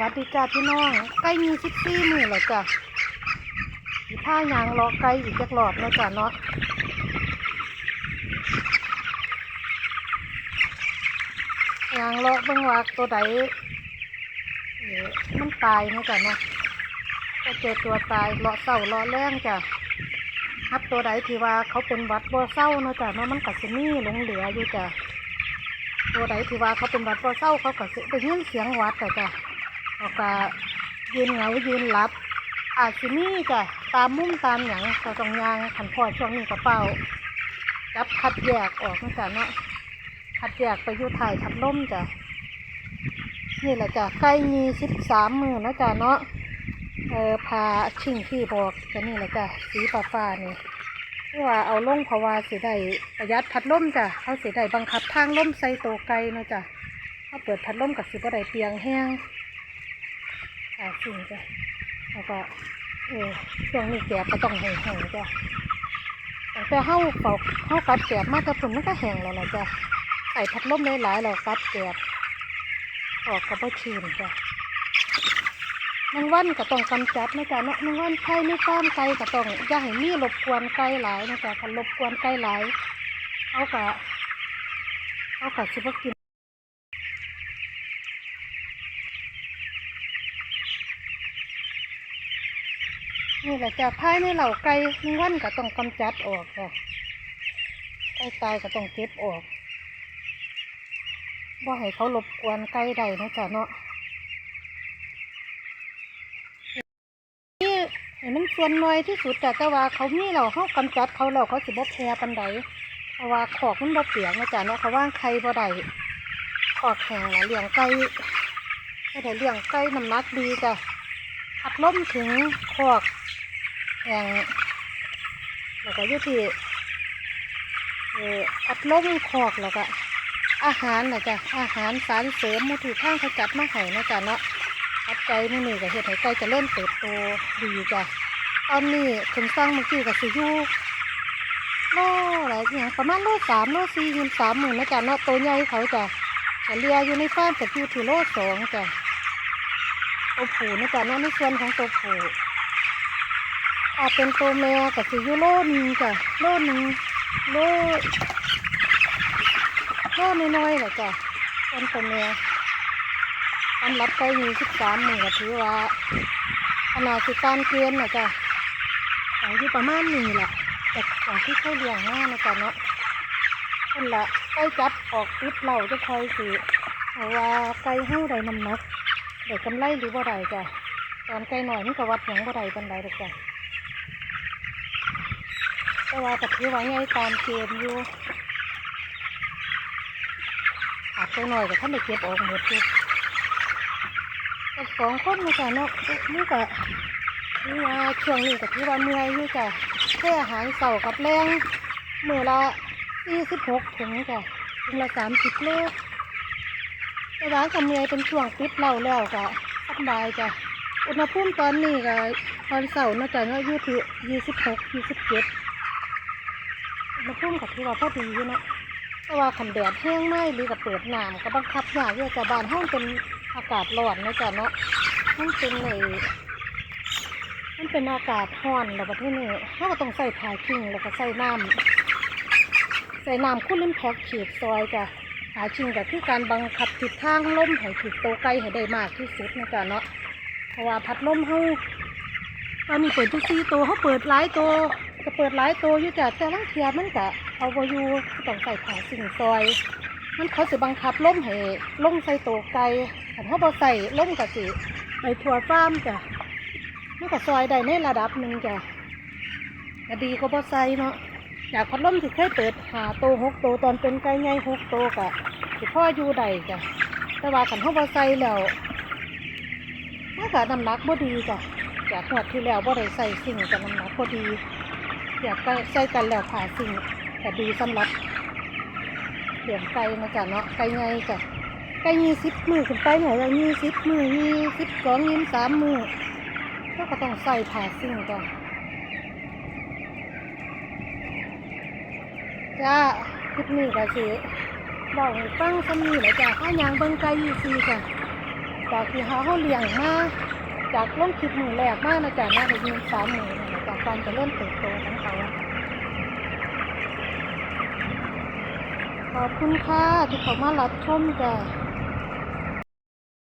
วัสดีจ้าพี่น้องใกล้มีสิบสี่มือแล้วจ้ะมีผ้ายางรอไกลอีกจักรอบแล้วจ้ะเนาะยางรอเบิ่งว่าตัวใดมันตายนะจ้ะเนาะก็เจอตัวตายเลาะเศร้าเลาะแรงจ้ะฮับตัวใดที่ว่าเขาเป็นวัดบ่เศร้าเนาะจ้ะเนาะมันกัสิมีหลงเหลืออยู่จ้ะตัวใดที่ว่าเขาเป็นวัดบ่เศร้าเขาก็สิได้ยินเสียงวัดแต่จ้ะ เขาก็ยืนเหงายืนหลับ อาจสิมีจ้ะตามมุมตามหยังเขาต้องยางขันพอช่วงนี้กระเป๋าจับคัดแยกออกนะจ้ะเนาะคัดแยกไปอยู่ถ่ายทับล่มจ้ะนี่แหละจ้ะใกล้มีสิบสามมือนะจ้ะเนาะเออพาชิ่งที่บอกจะนี่แหละจ้ะสีฟ้าฟ้านี่ที่ว่าเอาลงเพราะว่าสิได้ประหยัดพัดลมจ้ะเขาสิได้บังคับทางลมใส่ตัวไกลเนาะจ้ะเขาเปิดพัดลมกับสิบ่ได้เปียงแห้ง อ่าสิ่งจ้ะแล้วก็เออช่วงนี้แกบก็ต้องแห้งๆจ้ะตั้งแต่เฮาเป่าเฮากัดแกบมาแต่ฝุ่นมันก็แห้งแล้วล่ะจ้ะใส่พัดลมหลายๆเรากัดแกบออกกับบ่ชื้นจ้ะแมงวันก็ต้องกำจัดนะจ๊ะเนาะแมงวันไข่ไม่ฟ้ามไก่ก็ต้องอย่าให้มีรบกวนไก่หลายนะจ๊ะถ้ารบกวนไก่หลายเขาก็เขาก็สิบกิน นี่แหละจะภายในเหล่าไก่แมงวันก็ต้องกำจัดออกจ้ะไก่ตายก็ต้องเก็บออกว่าให้เขารบกวนไก่ใดนะจ๊ะเนาะนี่ให้มันส่วนน้อยที่สุดแต่แต่ว่าเขามีเราเขากำจัดเขาแล้วเขาสิบ่แพ้ปันใดเพราะว่าขอกมันบ่เปียกนะจ๊ะเนาะเขาว่างไข่บ่ได้ขอกแข็งนะเลี้ยงไก่ไม่ได้เลี้ยงไก่น้ำหนักดีจ้ะพัดลมถึงขอก แข็งแล้วก็อยู่ที่เอ่อัดลมขอกแล้วก็อาหารนะจ๊ะอาหารสารเสริมมูถือข้างเขาจัดมาให้นะจ๊ะเนาะปัจจัยมื้อนี้ก็เฮ็ดให้ไก่จะเริ่มเติบโตดีจ้ะตอนนี้ถึงสร้างเมื่อกี้ก็สิยูโลอะไรอย่างประมาณโลสามโลสี่ยืนสามหมื่นนะจ๊ะเนาะตัวใหญ่เขาจ้ะเลียอยู่ในฟาร์มก็อยู่ที่โลสองจ้ะตัวผูนะจ๊ะเนาะในส่วนของตัวผู ถ้าเป็นตัวแม่ก็สิอยู่โลนึงจ้ะโลนึงโลโลน้อยๆแหละจ้ะเป็นตัวแม่สำหรับไก่มีสิบสามหมื่นก็ถือว่าขนาดสิการเกณฑ์นะจ๊ะอายุประมาณนี้แหละแต่ของที่เขาเลี้ยงมากนะจ๊ะเนาะคนละไก่จับออกติดเราจะคอยสิเพราว่าไก่เฮาได้น้ำหนักได้กำไรหรือบ่ได้จ้ะตอนไก่หน่อยมันก็วัดหยังบ่ได้ปานใดดอกจ้ะ แต่ว่าก็ถือว่าใหญ่ตามเกณฑ์อยู่อาจจะหน่อยก็ท่านได้เก็บออกหมดอยู่กับสองคนนะจ๊ะเนาะนี่ก็นี่ว่าช่วงนี้ก็ถือว่าเมื่อยอยู่จ้ะแค่อาหารเสากับแรงมือละสี่สิบหกถุงจ้ะถุงละสามสิบโลแต่ว่าก็เมื่อยเป็นช่วงปิดเหล่าแล้วก็สบายจ้ะอุณหภูมิตอนนี้ก็ตอนเสาร์นะจ๊ะเนาะอยู่ที่ยี่สิบหกยี่สิบเจ็ด อุณหภูมิก็ถือว่าพอดีอยู่เนาะว่าขันแดดแห้งไหมหรือกับเปิดน้ำก็บังคับยากอยู่จ้ะบ้านห้องเป็นอากาศร้อนนะจ๊ะเนาะมันเป็นเลยมันเป็นอากาศร้อนแล้วประเทศนี้เราก็ต้องใส่ผ้าคิงแล้วก็ใส่น้ำใส่น้ำคุ้นลิ้นแพ็กฉีดซอยจ้ะผ้าคิงก็คือการบังคับทิศทางลมให้ถิดโตไกลให้ได้มากที่สุดนะจ๊ะเนาะเพราะว่าพัดลมเขาตอนนี้เปิดทุกสี่ตัวเขาเปิดหลายตัว ก็เปิดหลายตัวอยู่จ้ะแต่ลังเทียมันก็เอาไว้อยู่ต้องใส่ผ้าคิงซอย มันเขาสิบังคับล่มให้ล่มใส่ตัวไก่ถ้าเขาบอใส่ล่มกะสิไปทัวฟ้ามจ้ะมันก็ซอยได้ในระดับหนึ่งจ้ะก็ดีก็บอใส่เนาะอยากพัดล่มสิเคยเปิดหาโตวหกโตวตอนเป็นไก่ใหญ่หกโตวกะสิพ่ออยู่ใดจ้ะแต่ว่าขันเขาบอใส่แล้วมันก็น้ำหนักบ่ดีจ้ะจากหวดที่แล้วบ่ได้ใส่สิ่งกับน้ำหนักพอดี อยากไปใส่กันแล้วผ่าสิ่งแต่ดีสำหรับเลี้ยงไก่นะจ๊ะเนาะไก่ไงจ้ะไก่ยี่สิบมือขึ้นไปหน่อยละยี่สิบมือยี่สิบสองยี่สิบสามมือก็ก็ต้องใส่ผ้าซิ่งจ้ะจ้าคลิปนี้ก็สิบอกให้ฟังซ้ำนี่แหละจ้ะข้ายางเบิ้งไก่ยี่สี่จ้ะจากที่หาเขาเลี้ยงมา จากลงคลิปมือแรกมานะจ๊ะน่าจะยืนสามมือนะจ๊ะจากการจะเริ่มเติบโตของเขาขอบคุณค่ะที่เขามารับชมจ้ะ